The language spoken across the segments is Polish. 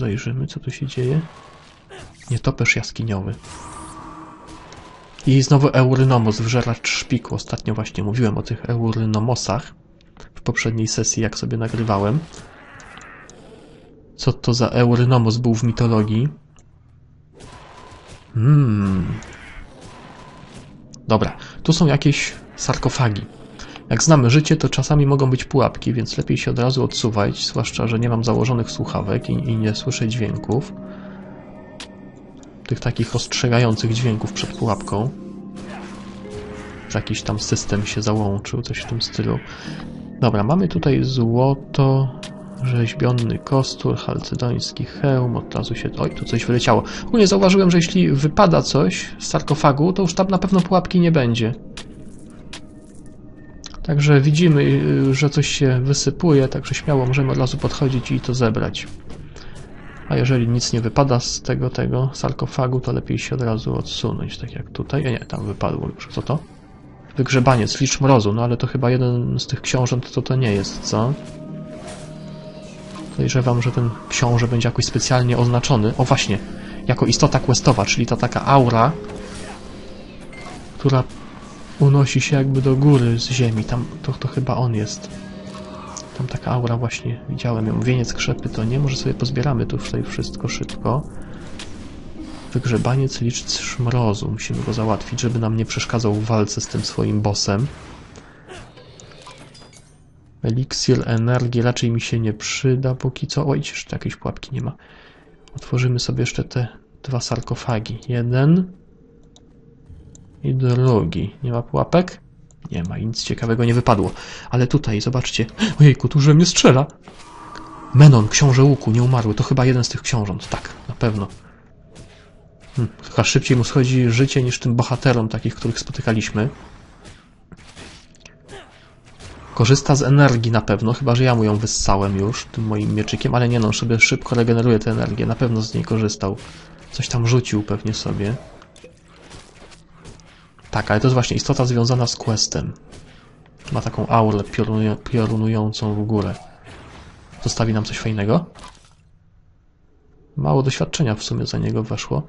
Zajrzymy, co tu się dzieje. Nietoperz jaskiniowy. I znowu Eurynomos, wżeracz szpiku. Ostatnio właśnie mówiłem o tych Eurynomosach w poprzedniej sesji, jak sobie nagrywałem. Co to za Eurynomos był w mitologii? Hmm. Dobra, tu są jakieś sarkofagi. Jak znamy życie, to czasami mogą być pułapki, więc lepiej się od razu odsuwać, zwłaszcza, że nie mam założonych słuchawek i, i nie słyszę dźwięków. Tych takich ostrzegających dźwięków przed pułapką. Że jakiś tam system się załączył, coś w tym stylu. Dobra, mamy tutaj złoto, rzeźbiony kostur, halcydoński hełm, od razu się... Oj, tu coś wyleciało. Ogólnie zauważyłem, że jeśli wypada coś z sarkofagu, to już tam na pewno pułapki nie będzie. Także widzimy, y, że coś się wysypuje, także śmiało możemy od razu podchodzić i to zebrać. A jeżeli nic nie wypada z tego, tego sarkofagu, to lepiej się od razu odsunąć, tak jak tutaj. A nie, tam wypadło już. Co to? Wygrzebaniec, licz mrozu, no ale to chyba jeden z tych książąt to to nie jest, co? Podejrzewam, że ten książę będzie jakoś specjalnie oznaczony. O właśnie, jako istota questowa, czyli ta taka aura, która unosi się jakby do góry z ziemi. Tam to, to chyba on jest. Tam taka aura właśnie, widziałem ją. Wieniec krzepy to nie, może sobie pozbieramy tu tutaj wszystko szybko. Wygrzebaniec liczc mrozu. Musimy go załatwić, żeby nam nie przeszkadzał w walce z tym swoim bossem. Eliksir energii raczej mi się nie przyda póki co. Oj, jeszcze jakiejś pułapki nie ma. Otworzymy sobie jeszcze te dwa sarkofagi. Jeden i drugi. Nie ma pułapek? Nie ma, nic ciekawego nie wypadło. Ale tutaj, zobaczcie. Ojejku, tu mnie strzela. Menon, książę łuku, nieumarły. To chyba jeden z tych książąt. Tak, na pewno. Hmm, chyba szybciej mu schodzi życie niż tym bohaterom takich, których spotykaliśmy. Korzysta z energii na pewno, chyba że ja mu ją wyssałem już tym moim mieczykiem, ale nie no, sobie szybko regeneruje tę energię. Na pewno z niej korzystał. Coś tam rzucił pewnie sobie. Tak, ale to jest właśnie istota związana z questem. Ma taką aurę piorunują, piorunującą w górę. Zostawi nam coś fajnego? Mało doświadczenia w sumie za niego weszło.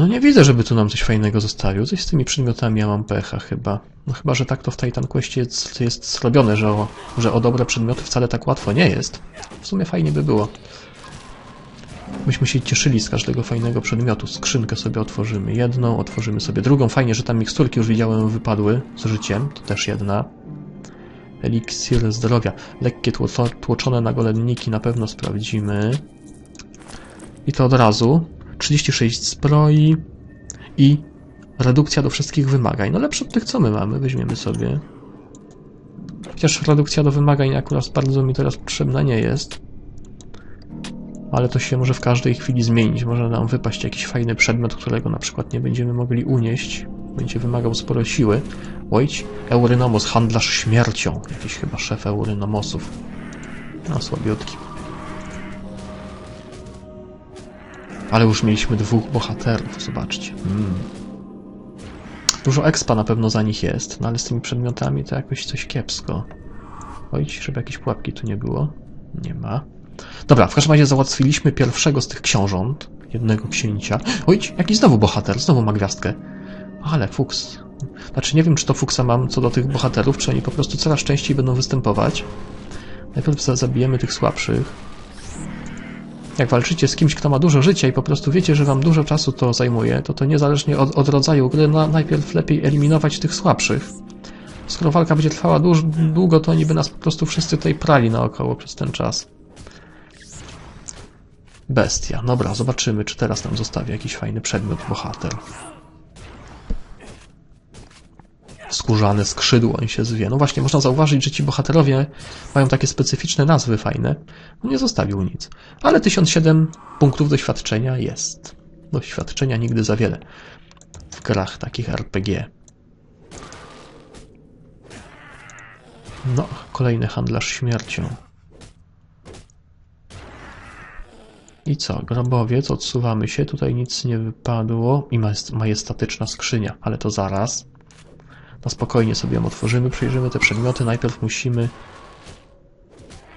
No nie widzę, żeby tu nam coś fajnego zostawił. Coś z tymi przedmiotami ja mam pecha chyba. No chyba, że tak to w Titan Questie jest, jest zrobione, że o, że o dobre przedmioty wcale tak łatwo nie jest. W sumie fajnie by było. Myśmy się cieszyli z każdego fajnego przedmiotu. Skrzynkę sobie otworzymy jedną, otworzymy sobie drugą. Fajnie, że tam miksturki już widziałem wypadły z życiem. To też jedna. Eliksir zdrowia. Lekkie tłoczone na golenniki na pewno sprawdzimy. I to od razu. 36 zbroi i redukcja do wszystkich wymagań. No lepsze od tych, co my mamy. Weźmiemy sobie. Chociaż redukcja do wymagań akurat bardzo mi teraz potrzebna nie jest. Ale to się może w każdej chwili zmienić. Może nam wypaść jakiś fajny przedmiot, którego na przykład nie będziemy mogli unieść. Będzie wymagał sporo siły. Ojć, Eurynomos, handlarz śmiercią. Jakiś chyba szef Eurynomosów. No, słabiutki. Ale już mieliśmy dwóch bohaterów, zobaczcie. Mm. Dużo expa na pewno za nich jest, no ale z tymi przedmiotami to jakoś coś kiepsko. Oj, żeby jakieś pułapki tu nie było. Nie ma. Dobra, w każdym razie załatwiliśmy pierwszego z tych książąt, jednego księcia. Oj, jakiś znowu bohater, znowu ma gwiazdkę. Ale fuks. Znaczy nie wiem, czy to fuksa mam co do tych bohaterów, czy oni po prostu coraz częściej będą występować. Najpierw zabijemy tych słabszych. Jak walczycie z kimś, kto ma dużo życia i po prostu wiecie, że wam dużo czasu to zajmuje, to to niezależnie od, od rodzaju gry, na, najpierw lepiej eliminować tych słabszych. Skoro walka będzie trwała dłuż, długo, to oni by nas po prostu wszyscy tutaj prali naokoło przez ten czas. Bestia. Dobra, zobaczymy, czy teraz nam zostawi jakiś fajny przedmiot bohater. Skórzane skrzydło on się zwie. No właśnie, można zauważyć, że ci bohaterowie mają takie specyficzne nazwy fajne. No nie zostawił nic. Ale 1007 punktów doświadczenia jest. Doświadczenia nigdy za wiele. W grach takich RPG. No, kolejny handlarz śmiercią. I co? Grobowiec, odsuwamy się, tutaj nic nie wypadło i majestatyczna skrzynia, ale to zaraz. Na spokojnie sobie ją otworzymy, przejrzymy te przedmioty. Najpierw musimy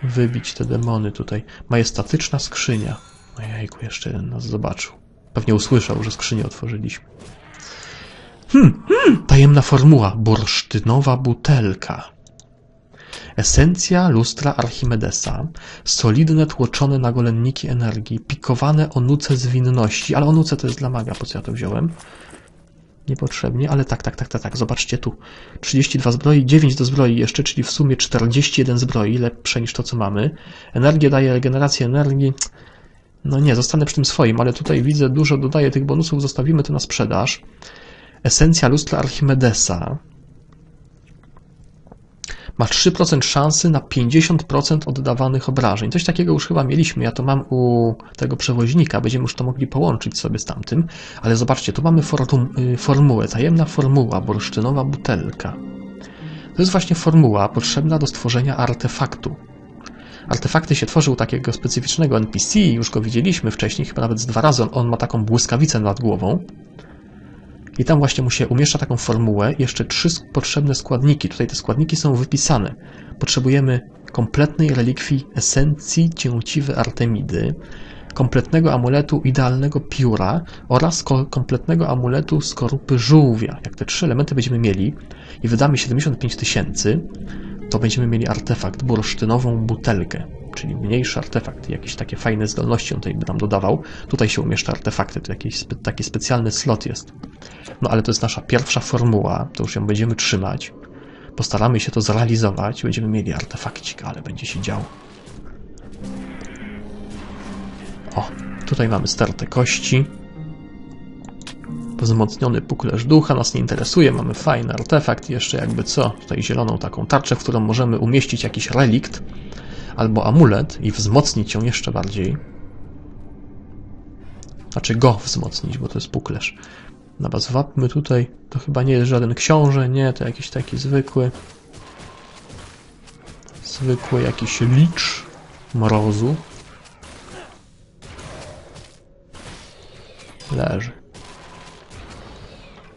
wybić te demony tutaj. Majestatyczna skrzynia. Ojejku, jeszcze jeden nas zobaczył. Pewnie usłyszał, że skrzynię otworzyliśmy. Hmm, hmm, tajemna formuła. Bursztynowa butelka. Esencja lustra Archimedesa, solidne tłoczone nagolenniki energii, pikowane onuce zwinności, ale onuce to jest dla maga, po co ja to wziąłem? Niepotrzebnie, ale tak, tak, tak, tak, tak, zobaczcie tu. 32 zbroi, 9 do zbroi jeszcze, czyli w sumie 41 zbroi, lepsze niż to, co mamy. Energię daje regenerację energii. No nie, zostanę przy tym swoim, ale tutaj widzę dużo dodaję tych bonusów, zostawimy to na sprzedaż. Esencja lustra Archimedesa, ma 3% szansy na 50% oddawanych obrażeń. Coś takiego już chyba mieliśmy. Ja to mam u tego przewoźnika, będziemy już to mogli połączyć sobie z tamtym. Ale zobaczcie, tu mamy fortum, y, formułę, tajemna formuła, bursztynowa butelka. To jest właśnie formuła potrzebna do stworzenia artefaktu. Artefakty się tworzył takiego specyficznego NPC, już go widzieliśmy wcześniej, chyba nawet z dwa razy. On ma taką błyskawicę nad głową. I tam właśnie mu się umieszcza taką formułę, jeszcze trzy potrzebne składniki. Tutaj te składniki są wypisane. Potrzebujemy kompletnej relikwii esencji cięciwy Artemidy, kompletnego amuletu idealnego pióra oraz kompletnego amuletu skorupy żółwia. Jak te trzy elementy będziemy mieli i wydamy 75 tysięcy, to będziemy mieli artefakt, bursztynową butelkę, czyli mniejszy artefakt, jakieś takie fajne zdolności on tutaj by nam dodawał. Tutaj się umieszcza artefakty, to jakiś taki specjalny slot jest. No ale to jest nasza pierwsza formuła, to już ją będziemy trzymać. Postaramy się to zrealizować, będziemy mieli artefakcik, ale będzie się działo. O, tutaj mamy starte kości. Wzmocniony puklerz ducha nas nie interesuje, mamy fajny artefakt, jeszcze jakby co, tutaj zieloną taką tarczę, w którą możemy umieścić jakiś relikt albo amulet i wzmocnić ją jeszcze bardziej. Znaczy go wzmocnić, bo to jest puklerz. Dobra, zwapmy tutaj. To chyba nie jest żaden książę, nie, to jakiś taki zwykły. Zwykły jakiś licz mrozu. Leży.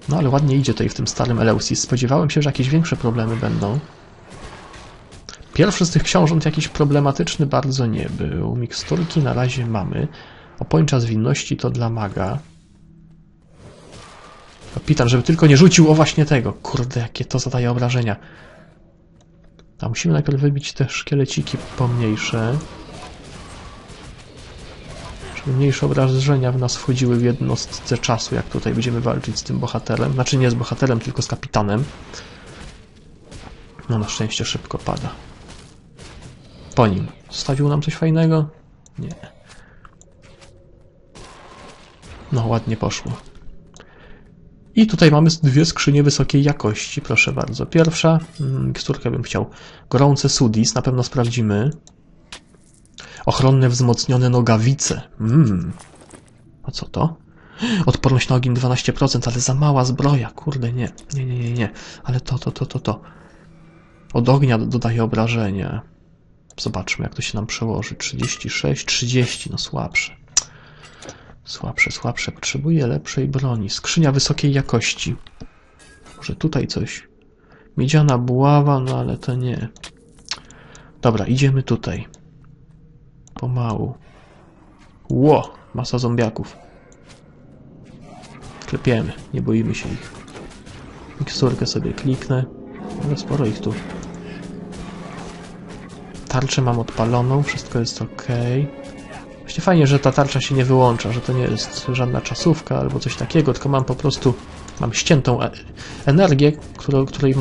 No ale ładnie idzie tutaj w tym starym Eleusis. Spodziewałem się, że jakieś większe problemy będą. Pierwszy z tych książąt jakiś problematyczny bardzo nie był. Miksturki na razie mamy. Opończa zwinności to dla maga. Kapitan, żeby tylko nie rzucił o właśnie tego. Kurde, jakie to zadaje obrażenia. A musimy najpierw wybić te szkieleciki pomniejsze. Żeby mniejsze obrażenia w nas wchodziły w jednostce czasu, jak tutaj będziemy walczyć z tym bohaterem. Znaczy nie z bohaterem, tylko z kapitanem. No na szczęście szybko pada. Po nim. Zostawił nam coś fajnego? Nie. No, ładnie poszło. I tutaj mamy dwie skrzynie wysokiej jakości, proszę bardzo. Pierwsza, mm, miksturkę bym chciał. Gorące sudis, na pewno sprawdzimy. Ochronne wzmocnione nogawice. Mmm. A co to? Odporność na ogień 12%, ale za mała zbroja. Kurde, nie. Nie, nie, nie, nie. Ale to, to, to, to, to. Od ognia dodaje obrażenia. Zobaczmy, jak to się nam przełoży. 36, 30, no słabsze. Słabsze, słabsze. Potrzebuję lepszej broni. Skrzynia wysokiej jakości. Może tutaj coś. Miedziana buława, no ale to nie. Dobra, idziemy tutaj. Pomału. Ło! Masa zombiaków. Klepiemy, nie boimy się ich. Miksturkę sobie kliknę. Ale sporo ich tu. Tarczę mam odpaloną, wszystko jest ok. Właśnie fajnie, że ta tarcza się nie wyłącza, że to nie jest żadna czasówka albo coś takiego, tylko mam po prostu mam ściętą e- energię, którą, której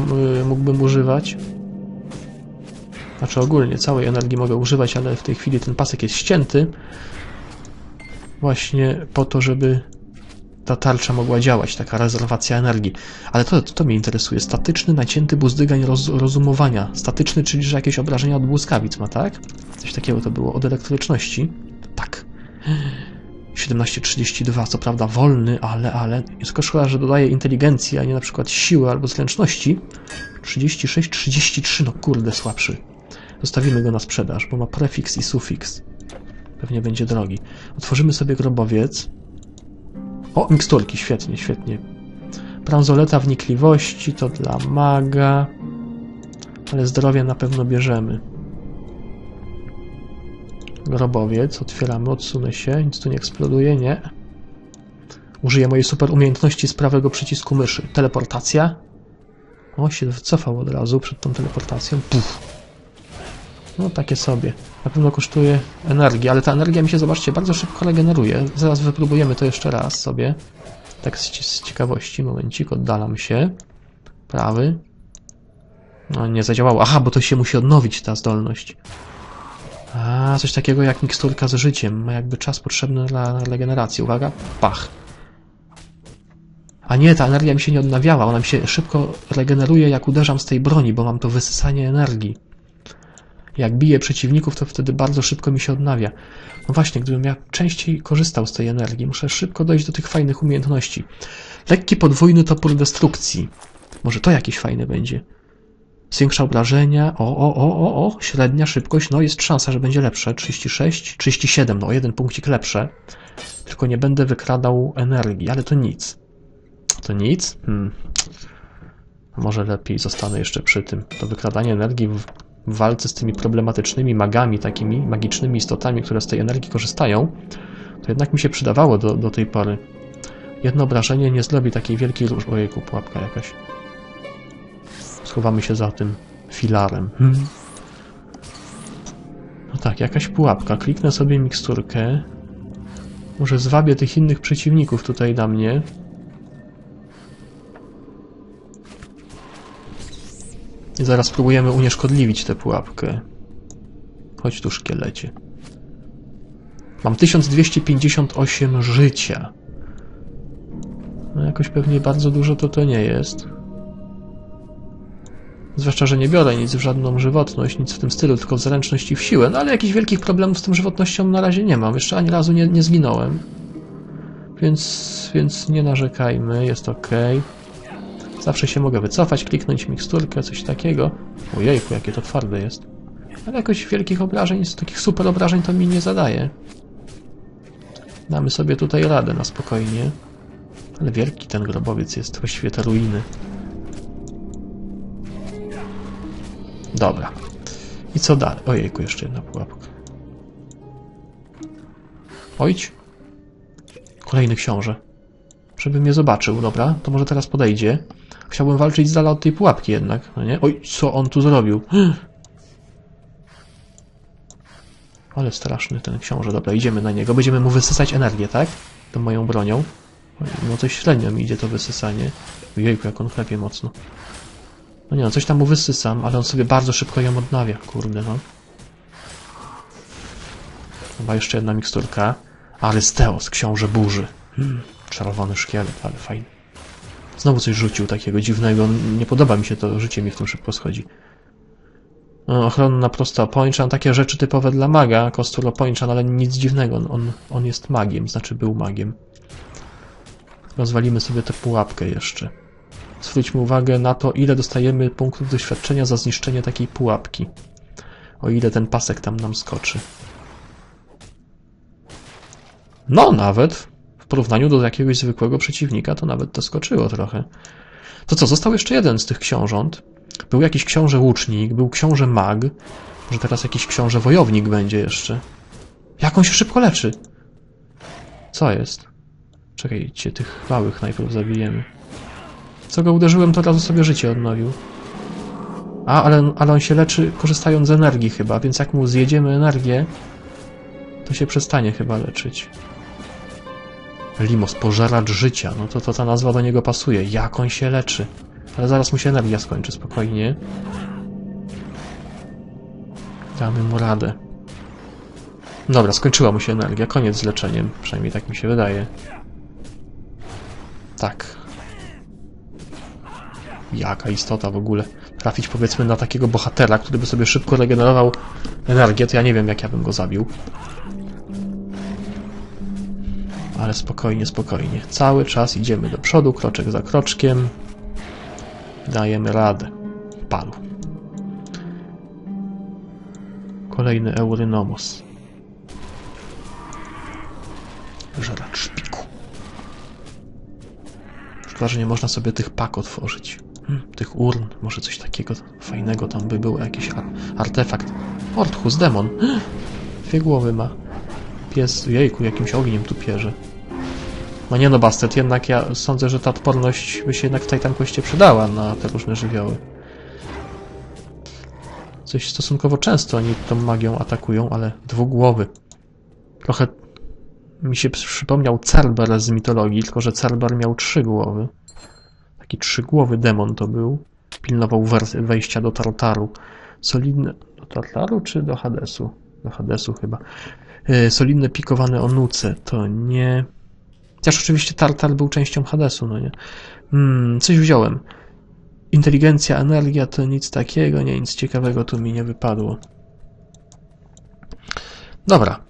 mógłbym używać. Znaczy ogólnie całej energii mogę używać, ale w tej chwili ten pasek jest ścięty właśnie po to, żeby ta tarcza mogła działać, taka rezerwacja energii. Ale to, to, mnie interesuje. Statyczny, nacięty buzdygań roz, rozumowania. Statyczny, czyli że jakieś obrażenia od błyskawic ma, tak? Coś takiego to było. Od elektryczności. Tak. 1732, co prawda wolny, ale, ale. Jest tylko szkoda, że dodaje inteligencji, a nie na przykład siły albo zręczności. 36, 33, no kurde, słabszy. Zostawimy go na sprzedaż, bo ma prefiks i sufiks. Pewnie będzie drogi. Otworzymy sobie grobowiec. O, miksturki, świetnie, świetnie. Bransoleta wnikliwości to dla maga. Ale zdrowie na pewno bierzemy. Grobowiec, otwieramy, odsunę się, nic tu nie eksploduje, nie. Użyję mojej super umiejętności z prawego przycisku myszy. Teleportacja. O, się wycofał od razu przed tą teleportacją. Puf. No, takie sobie. Na pewno kosztuje energię, ale ta energia mi się, zobaczcie, bardzo szybko regeneruje. Zaraz wypróbujemy to jeszcze raz sobie. Tak z, ciekawości. Momencik, oddalam się. Prawy. No, nie zadziałało. Aha, bo to się musi odnowić, ta zdolność. A, coś takiego jak miksturka z życiem. Ma jakby czas potrzebny dla regeneracji. Uwaga, pach. A nie, ta energia mi się nie odnawiała. Ona mi się szybko regeneruje, jak uderzam z tej broni, bo mam to wysysanie energii. Jak biję przeciwników, to wtedy bardzo szybko mi się odnawia. No właśnie, gdybym ja częściej korzystał z tej energii, muszę szybko dojść do tych fajnych umiejętności. Lekki podwójny topór destrukcji. Może to jakiś fajny będzie. Zwiększa obrażenia. O, o, o, o, o. Średnia szybkość. No, jest szansa, że będzie lepsze. 36, 37. No, jeden punkcik lepsze. Tylko nie będę wykradał energii, ale to nic. To nic? Hmm. Może lepiej zostanę jeszcze przy tym. To wykradanie energii w walce z tymi problematycznymi magami, takimi magicznymi istotami, które z tej energii korzystają, to jednak mi się przydawało do, do tej pory. Jedno obrażenie nie zrobi takiej wielkiej róż... Ojejku, pułapka jakaś. Schowamy się za tym filarem. Hmm. No tak, jakaś pułapka. Kliknę sobie miksturkę. Może zwabię tych innych przeciwników tutaj na mnie. I zaraz spróbujemy unieszkodliwić tę pułapkę. Chodź tu, szkielecie. Mam 1258 życia. No jakoś pewnie bardzo dużo to to nie jest. Zwłaszcza, że nie biorę nic w żadną żywotność, nic w tym stylu, tylko w zręczność i w siłę. No ale jakichś wielkich problemów z tą żywotnością na razie nie mam. Jeszcze ani razu nie, nie zginąłem. Więc, więc nie narzekajmy, jest ok. Zawsze się mogę wycofać, kliknąć miksturkę, coś takiego. Ojejku, jakie to twarde jest. Ale jakoś wielkich obrażeń, takich super obrażeń to mi nie zadaje. Damy sobie tutaj radę na spokojnie. Ale wielki ten grobowiec jest, właściwie te ruiny. Dobra. I co dalej? Ojejku, jeszcze jedna pułapka. Ojdź. Kolejny książę. Żeby mnie zobaczył, dobra? To może teraz podejdzie. Chciałbym walczyć z dala od tej pułapki jednak, no nie? Oj, co on tu zrobił? Ale straszny ten książę. Dobra, idziemy na niego. Będziemy mu wysysać energię, tak? Tą moją bronią. No coś średnio mi idzie to wysysanie. Jejku, jak on chlepie mocno. No nie no, coś tam mu wysysam, ale on sobie bardzo szybko ją odnawia. Kurde, no. Chyba jeszcze jedna miksturka. Arysteos, książę burzy. Hmm, czerwony szkielet, ale fajny. Znowu coś rzucił takiego dziwnego. Nie podoba mi się to, życie mi w tym szybko schodzi. No, ochronna prosta pończan, takie rzeczy typowe dla maga, kostur pończan, ale nic dziwnego. On, on jest magiem, znaczy był magiem. Rozwalimy sobie tę pułapkę jeszcze. Zwróćmy uwagę na to, ile dostajemy punktów doświadczenia za zniszczenie takiej pułapki. O ile ten pasek tam nam skoczy. No, nawet w porównaniu do jakiegoś zwykłego przeciwnika to nawet to skoczyło trochę. To co, został jeszcze jeden z tych książąt. Był jakiś książę łucznik, był książę mag. Może teraz jakiś książę wojownik będzie jeszcze. Jak on się szybko leczy? Co jest? Czekajcie, tych małych najpierw zabijemy. Co go uderzyłem, to razu sobie życie odnowił. A, ale, ale on się leczy korzystając z energii chyba, więc jak mu zjedziemy energię, to się przestanie chyba leczyć. Limos, pożeracz życia. No to, to ta nazwa do niego pasuje. Jak on się leczy? Ale zaraz mu się energia skończy, spokojnie. Damy mu radę. Dobra, skończyła mu się energia. Koniec z leczeniem. Przynajmniej tak mi się wydaje. Tak. Jaka istota w ogóle. Trafić powiedzmy na takiego bohatera, który by sobie szybko regenerował energię, to ja nie wiem jak ja bym go zabił. Ale spokojnie, spokojnie. Cały czas idziemy do przodu, kroczek za kroczkiem. Dajemy radę. Padł. Kolejny Eurynomos. Żeracz szpiku. Szkoda, że nie można sobie tych pak otworzyć. Hmm, tych urn, może coś takiego fajnego tam by było, jakiś ar artefakt. Orthus, demon. Dwie głowy ma. Pies, jejku, jakimś ogniem tu pierze. No nie no, Bastet, jednak ja sądzę, że ta odporność by się jednak w Titan Questie przydała na te różne żywioły. Coś stosunkowo często oni tą magią atakują, ale dwugłowy. Trochę mi się przypomniał Cerber z mitologii, tylko że Cerber miał trzy głowy. Taki trzygłowy demon to był. Pilnował wejścia do Tartaru. Solidne... Do Tartaru czy do Hadesu? Do Hadesu chyba. Yy, solidne pikowane onuce to nie... Chociaż oczywiście Tartar był częścią Hadesu, no nie? Hmm, coś wziąłem. Inteligencja, energia to nic takiego, nie, nic ciekawego tu mi nie wypadło. Dobra.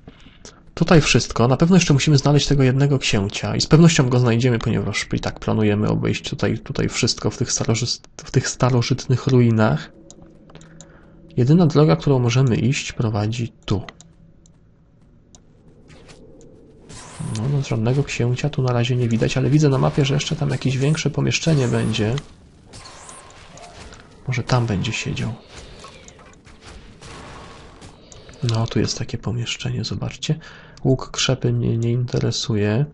Tutaj wszystko. Na pewno jeszcze musimy znaleźć tego jednego księcia i z pewnością go znajdziemy, ponieważ i tak planujemy obejść tutaj, tutaj wszystko w tych, w tych starożytnych ruinach. Jedyna droga, którą możemy iść, prowadzi tu. No, no, żadnego księcia tu na razie nie widać, ale widzę na mapie, że jeszcze tam jakieś większe pomieszczenie będzie. Może tam będzie siedział. No, tu jest takie pomieszczenie, zobaczcie. Łuk krzepy mnie nie interesuje.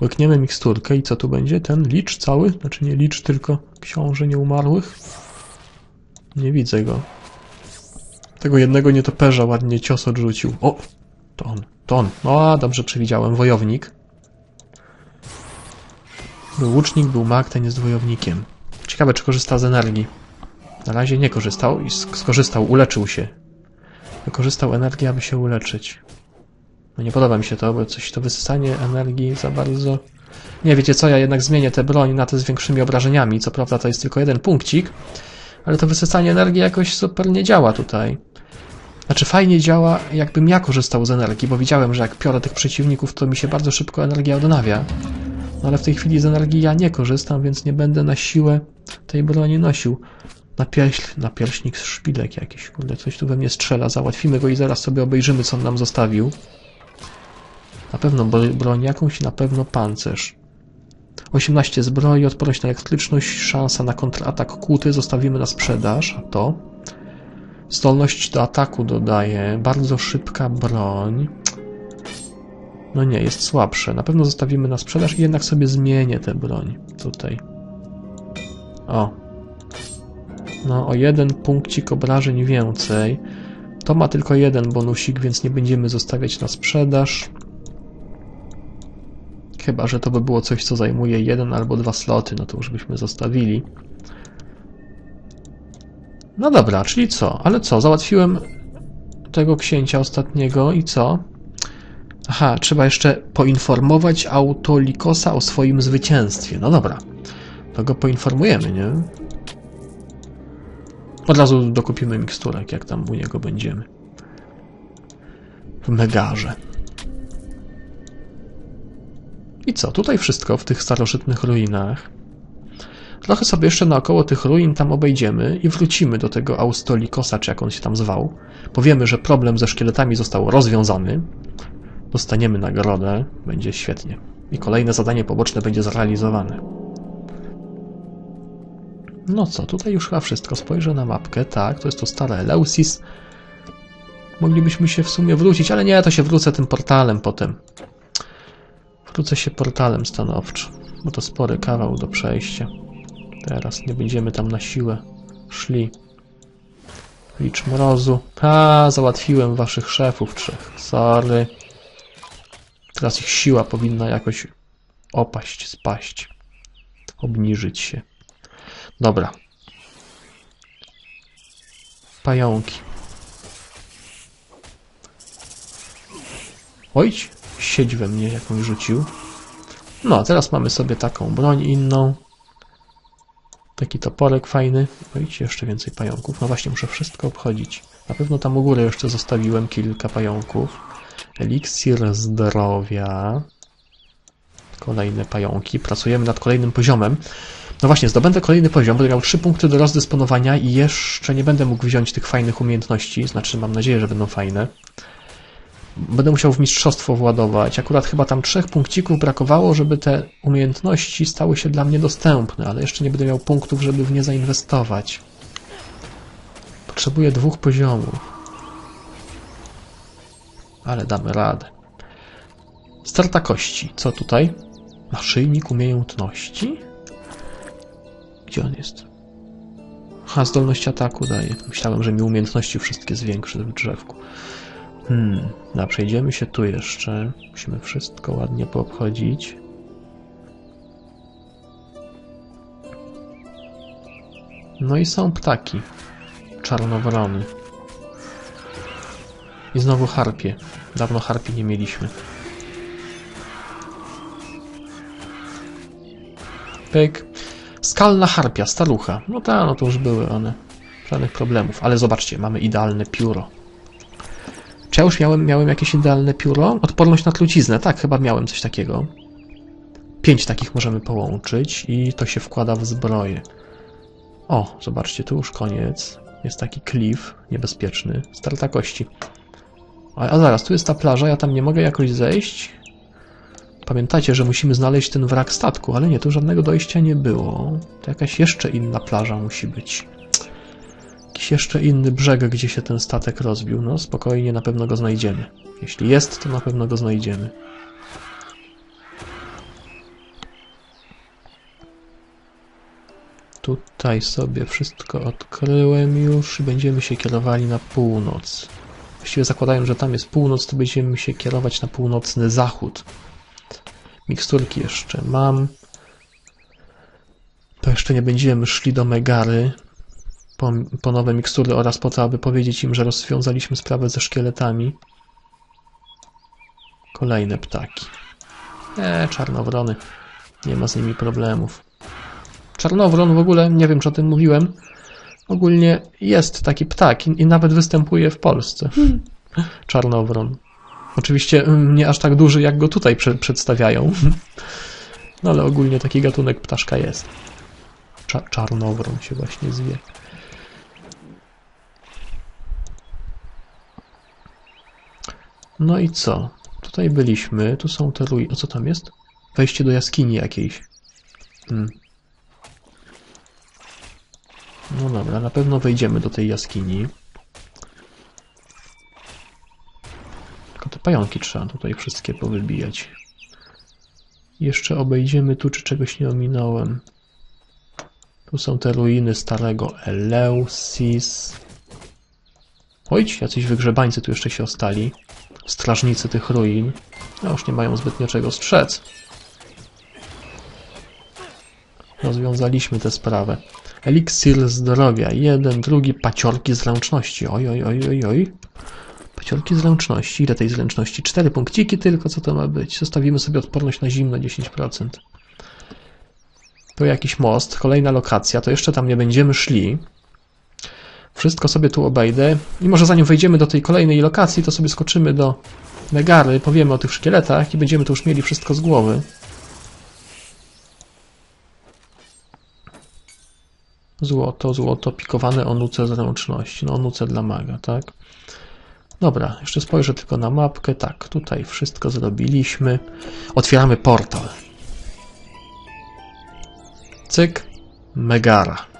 Łykniemy miksturkę i co tu będzie? Ten licz cały? Znaczy nie licz, tylko książę nieumarłych? Nie widzę go. Tego jednego nietoperza ładnie cios odrzucił. O! To on, to on. No, dobrze przewidziałem. Wojownik. Był łucznik, był mag, ten jest wojownikiem. Ciekawe, czy korzysta z energii. Na razie nie korzystał i sk- skorzystał, uleczył się. Wykorzystał energię, aby się uleczyć. No nie podoba mi się to, bo coś to wysysanie energii za bardzo... Nie, wiecie co, ja jednak zmienię tę broń na te z większymi obrażeniami. Co prawda to jest tylko jeden punkcik, ale to wysysanie energii jakoś super nie działa tutaj. Znaczy fajnie działa, jakbym ja korzystał z energii, bo widziałem, że jak piorę tych przeciwników, to mi się bardzo szybko energia odnawia. No ale w tej chwili z energii ja nie korzystam, więc nie będę na siłę tej broni nosił. Na, pieśl, na pierśnik z szpilek jakiś, kurde, coś tu we mnie strzela. Załatwimy go i zaraz sobie obejrzymy, co on nam zostawił. Na pewno bro- broń jakąś, na pewno pancerz. 18 zbroi, odporność na elektryczność, szansa na kontratak kłuty zostawimy na sprzedaż, a to... Zdolność do ataku dodaje, bardzo szybka broń. No nie, jest słabsze. Na pewno zostawimy na sprzedaż i jednak sobie zmienię tę broń tutaj. O, no, o jeden punkcik obrażeń więcej. To ma tylko jeden bonusik, więc nie będziemy zostawiać na sprzedaż. Chyba, że to by było coś, co zajmuje jeden albo dwa sloty, no to już byśmy zostawili. No dobra, czyli co? Ale co? Załatwiłem tego księcia ostatniego i co? Aha, trzeba jeszcze poinformować Autolikosa o swoim zwycięstwie. No dobra, to go poinformujemy, nie? Od razu dokupimy miksturek, jak tam u niego będziemy. W megarze. I co? Tutaj wszystko w tych starożytnych ruinach. Trochę sobie jeszcze naokoło tych ruin tam obejdziemy i wrócimy do tego Austolikosa, czy jak on się tam zwał. Powiemy, że problem ze szkieletami został rozwiązany. Dostaniemy nagrodę. Będzie świetnie. I kolejne zadanie poboczne będzie zrealizowane. No co, tutaj już chyba wszystko. Spojrzę na mapkę. Tak, to jest to stare Eleusis. Moglibyśmy się w sumie wrócić, ale nie, to się wrócę tym portalem potem. Wrócę się portalem stanowczo, bo to spory kawał do przejścia. Teraz nie będziemy tam na siłę szli. Licz mrozu. A, załatwiłem waszych szefów trzech. Sorry. Teraz ich siła powinna jakoś opaść, spaść. Obniżyć się. Dobra. Pająki. Oj, siedź we mnie jakąś rzucił. No, teraz mamy sobie taką broń inną. Taki toporek fajny. Oj, jeszcze więcej pająków. No właśnie, muszę wszystko obchodzić. Na pewno tam u góry jeszcze zostawiłem kilka pająków. Eliksir zdrowia. Kolejne pająki. Pracujemy nad kolejnym poziomem. No właśnie, zdobędę kolejny poziom, będę miał 3 punkty do rozdysponowania i jeszcze nie będę mógł wziąć tych fajnych umiejętności, znaczy mam nadzieję, że będą fajne. Będę musiał w mistrzostwo władować. Akurat chyba tam trzech punkcików brakowało, żeby te umiejętności stały się dla mnie dostępne, ale jeszcze nie będę miał punktów, żeby w nie zainwestować. Potrzebuję dwóch poziomów. ale damy radę. Sterta kości. Co tutaj? Naszyjnik umiejętności? Gdzie on jest? Ha, zdolność ataku daje. Myślałem, że mi umiejętności wszystkie zwiększy w drzewku. Hmm, no, przejdziemy się tu jeszcze. Musimy wszystko ładnie poobchodzić. No i są ptaki. Czarnowrony. I znowu harpie. Dawno harpi nie mieliśmy. Pyk. Skalna harpia, starucha. No tak, no to już były one. Żadnych problemów. Ale zobaczcie, mamy idealne pióro. Czy ja już miałem, miałem jakieś idealne pióro? Odporność na truciznę. Tak, chyba miałem coś takiego. Pięć takich możemy połączyć i to się wkłada w zbroję. O, zobaczcie, tu już koniec. Jest taki klif niebezpieczny. Starta kości. A, a zaraz, tu jest ta plaża, ja tam nie mogę jakoś zejść? Pamiętajcie, że musimy znaleźć ten wrak statku, ale nie, tu żadnego dojścia nie było. To jakaś jeszcze inna plaża musi być. Jakiś jeszcze inny brzeg, gdzie się ten statek rozbił. No, spokojnie, na pewno go znajdziemy. Jeśli jest, to na pewno go znajdziemy. Tutaj sobie wszystko odkryłem już i będziemy się kierowali na północ. Właściwie zakładając, że tam jest północ, to będziemy się kierować na północny zachód. Miksturki jeszcze mam. To jeszcze nie będziemy szli do Megary po, nowe mikstury oraz po to, aby powiedzieć im, że rozwiązaliśmy sprawę ze szkieletami. Kolejne ptaki. Eee, czarnowrony. Nie ma z nimi problemów. Czarnowron w ogóle, nie wiem czy o tym mówiłem, ogólnie jest taki ptak i, i nawet występuje w Polsce. Czarnowron. Oczywiście mm, nie aż tak duży, jak go tutaj prze, przedstawiają. No ale ogólnie taki gatunek ptaszka jest. Cza, czarnowron się właśnie zwie. No i co? Tutaj byliśmy, tu są te ruiny. O co tam jest? Wejście do jaskini jakiejś. Hmm. No dobra, na pewno wejdziemy do tej jaskini. Tylko te pająki trzeba tutaj wszystkie powybijać. Jeszcze obejdziemy tu, czy czegoś nie ominąłem. Tu są te ruiny starego Eleusis. Oj, jacyś wygrzebańcy tu jeszcze się ostali. Strażnicy tych ruin. No już nie mają zbytnio czego strzec. Rozwiązaliśmy tę sprawę. Eliksir zdrowia. Jeden, drugi. Paciorki zręczności. Oj, oj, oj, oj, oj. Paciorki zręczności. Ile tej zręczności? Cztery punkciki tylko. Co to ma być? Zostawimy sobie odporność na zimno 10%. Tu jakiś most. Kolejna lokacja. To jeszcze tam nie będziemy szli. Wszystko sobie tu obejdę. I może zanim wejdziemy do tej kolejnej lokacji, to sobie skoczymy do Megary, powiemy o tych szkieletach i będziemy tu już mieli wszystko z głowy. Złoto, złoto, pikowane o nuce zręczności. No, o nuce dla maga, tak? Dobra, jeszcze spojrzę tylko na mapkę. Tak, tutaj wszystko zrobiliśmy. Otwieramy portal. Cyk, Megara.